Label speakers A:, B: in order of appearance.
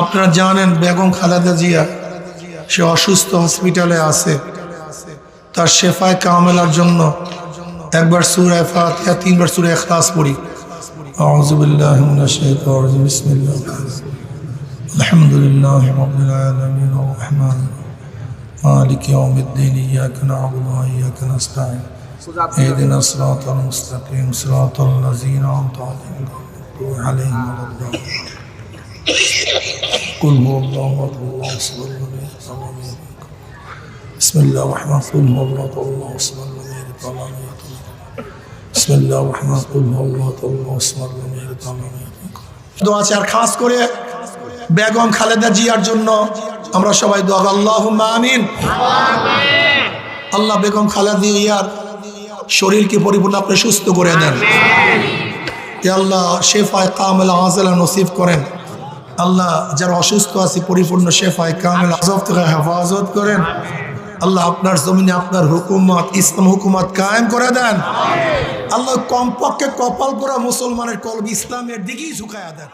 A: আপনারা জানেন বেগম খালেদা জিয়া সে অসুস্থ হসপিটালে আছে তার শেফায় কামেলার জন্য একবার সুরায় ফাতিহা তিনবার সুরায় এখলাস পড়ি أعوذ بالله من الشيطان الرجيم بسم الله الحمد لله رب العالمين الرحمن مالك يوم الدين إياك نعبد وإياك نستعين اهدنا الصراط المستقيم صراط الذين أنعمت عليهم غير المغضوب عليهم ولا الضالين قل هو الله أحد الله الصمد لم يلد ولم يولد بسم الله الرحمن الرحيم قل هو الله أحد الله الصمد لم يلد ولم يولد بسم الله الرحمن الرحيم قل هو الله أحد الله الصمد لم يلد ولم يولد দোয়া আছে আর খাস করে বেগম খালেদা জিয়ার জন্য আমরা সবাই দোয়া করি, আল্লাহুম্মা আমিন আল্লাহ বেগম খালেদা জিয়ার শরীরকে পরিপূর্ণ আপনি সুস্থ করে দেন এ আল্লাহ শেফায় কামেল আজলা নসিব করেন আল্লাহ যারা অসুস্থ আছে, পরিপূর্ণ শেফায় কামেল আজব থেকে হেফাজত করেন। আল্লাহ আপনার জমিনে আপনার হুকুমত, ইসলাম হুকুমত কায়েম করে দেন। আল্লাহ কমপক্ষে কপাল করা মুসলমানের কলব ইসলামের দিকেই ঝুঁকায়া দেন।